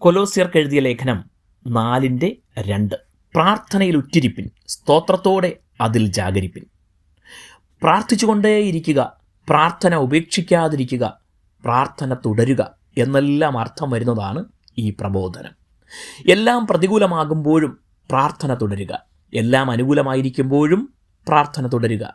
കൊലോസിയർക്ക് എഴുതിയ ലേഖനം നാലിന്റെ രണ്ട്. പ്രാർത്ഥനയിൽ ഉറ്റിരിപ്പിൻ സ്തോത്രത്തോടെ അതിൽ ജാഗരിപ്പിൻ. പ്രാർത്ഥിച്ചുകൊണ്ടേയിരിക്കുക പ്രാർത്ഥന ഉപേക്ഷിക്കാതിരിക്കുക പ്രാർത്ഥന തുടരുക എന്നെല്ലാം അർത്ഥം വരുന്നതാണ് ഈ പ്രബോധനം. എല്ലാം പ്രതികൂലമാകുമ്പോഴും പ്രാർത്ഥന തുടരുക. എല്ലാം അനുകൂലമായിരിക്കുമ്പോഴും പ്രാർത്ഥന തുടരുക.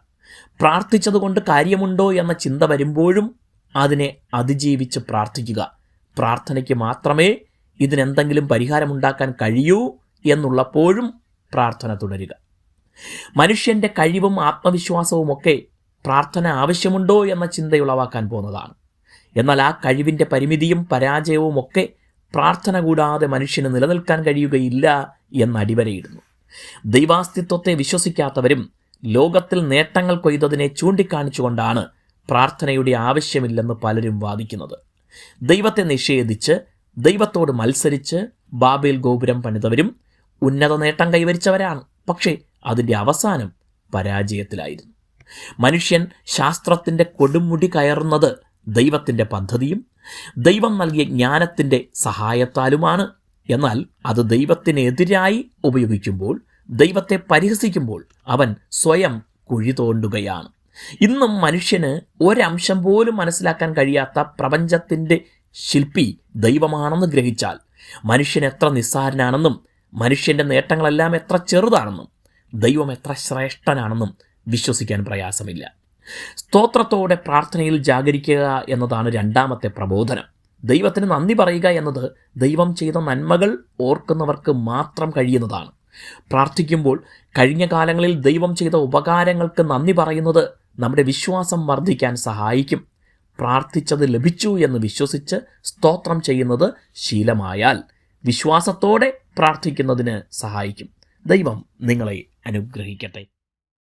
പ്രാർത്ഥിച്ചതുകൊണ്ട് കാര്യമുണ്ടോ എന്ന ചിന്ത വരുമ്പോഴും അതിനെ അതിജീവിച്ച് പ്രാർത്ഥിക്കുക. പ്രാർത്ഥനയ്ക്ക് മാത്രമേ ഇതിനെന്തെങ്കിലും പരിഹാരമുണ്ടാക്കാൻ കഴിയൂ എന്നുള്ളപ്പോഴും പ്രാർത്ഥന തുടരുക. മനുഷ്യന്റെ കഴിവും ആത്മവിശ്വാസവും ഒക്കെ പ്രാർത്ഥന ആവശ്യമുണ്ടോ എന്ന ചിന്തയുളവാക്കാൻ പോകുന്നതാണ്. എന്നാൽ ആ കഴിവിന്റെ പരിമിതിയും പരാജയവും ഒക്കെ പ്രാർത്ഥന കൂടാതെ മനുഷ്യന് നിലനിൽക്കാൻ കഴിയുകയില്ല എന്ന് അടിവരയിടുന്നു. ദൈവാസ്തിത്വത്തെ വിശ്വസിക്കാത്തവരും ലോകത്തിൽ നേട്ടങ്ങൾ കൊയ്തതിനെ ചൂണ്ടിക്കാണിച്ചുകൊണ്ടാണ് പ്രാർത്ഥനയുടെ ആവശ്യമില്ലെന്ന് പലരും വാദിക്കുന്നത്. ദൈവത്തെ നിഷേധിച്ച് ദൈവത്തോട് മത്സരിച്ച് ബാബേൽ ഗോപുരം പണിതവരും ഉന്നത നേട്ടം കൈവരിച്ചവരാണ്. പക്ഷേ അതിന്റെ അവസാനം പരാജയത്തിലായിരുന്നു. മനുഷ്യൻ ശാസ്ത്രത്തിന്റെ കൊടുമുടി കയറുന്നത് ദൈവത്തിന്റെ പദ്ധതിയും ദൈവം നൽകിയ ജ്ഞാനത്തിന്റെ സഹായത്താലുമാണ്. എന്നാൽ അത് ദൈവത്തിനെതിരായി ഉപയോഗിക്കുമ്പോൾ ദൈവത്തെ പരിഹസിക്കുമ്പോൾ അവൻ സ്വയം കുഴി തോണ്ടുകയാണ് ഇന്നും മനുഷ്യന് ഒരംശം പോലും മനസ്സിലാക്കാൻ കഴിയാത്ത പ്രപഞ്ചത്തിന്റെ ശില്പി ദൈവമാണെന്ന് ഗ്രഹിച്ചാൽ മനുഷ്യൻ എത്ര നിസ്സാരനാണെന്നും മനുഷ്യന്റെ നേട്ടങ്ങളെല്ലാം എത്ര ചെറുതാണെന്നും ദൈവം എത്ര ശ്രേഷ്ഠനാണെന്നും വിശ്വസിക്കാൻ പ്രയാസമില്ല. സ്തോത്രത്തോടെ പ്രാർത്ഥനയിൽ ജാഗരിക്കുക എന്നതാണ് രണ്ടാമത്തെ പ്രബോധനം. ദൈവത്തിന് നന്ദി പറയുക എന്നത് ദൈവം ചെയ്ത നന്മകൾ ഓർക്കുന്നവർക്ക് മാത്രം കഴിയുന്നതാണ്. പ്രാർത്ഥിക്കുമ്പോൾ കഴിഞ്ഞ കാലങ്ങളിൽ ദൈവം ചെയ്ത ഉപകാരങ്ങൾക്ക് നന്ദി പറയുന്നത് നമ്മുടെ വിശ്വാസം വർദ്ധിക്കാൻ സഹായിക്കും. പ്രാർത്ഥിച്ചത് ലഭിച്ചു എന്ന് വിശ്വസിച്ച് സ്തോത്രം ചെയ്യുന്നത് ശീലമായാൽ വിശ്വാസത്തോടെ പ്രാർത്ഥിക്കുന്നതിന് സഹായിക്കും. ദൈവം നിങ്ങളെ അനുഗ്രഹിക്കട്ടെ.